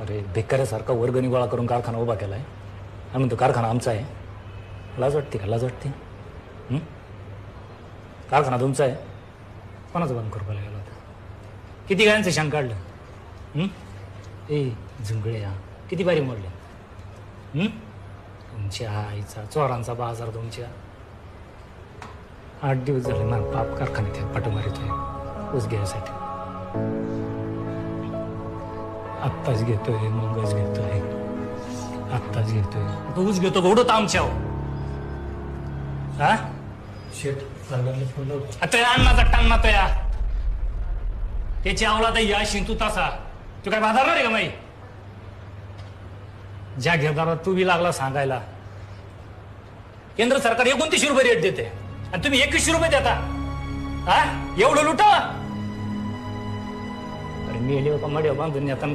अरे भिकाऱ्यासारखा वर्गणी गोळा करून कारखाना उभा केला आहे आणि म्हणतो कारखाना आमचा आहे. लाज वाटते का? लाज वाटते. कारखाना तुमचा आहे. कोणाचं बंद करू गेला होता किती गायांचं शांग काढलं? ए झुंगळे हा किती बारी मोडले तुमच्या आईचा चोरांचा बाजार तुमच्या. आठ दिवस झाले ना बाप कारखान्यात पाठू येतोय. ऊस घ्यायसाठी. आत्ताच घेतोय मगच घेतोय. आत्ताच घेतोय. तू ऊस घेतो उडत आमच्या हा? शेट सांगायला फोन लावतो. आता या अन्नाचा टांगणा तो या त्याची आवला तर या शिंतू तासा. तू काय बाजारणार आहे का माई? ज्या घेरदारात तू बी लागला सांगायला. केंद्र सरकार एकोणतीसशे रुपये रेट देते. आणि तुम्ही एकवीसशे रुपये देता. हा? एवढं लुटा? अरे मी बांधून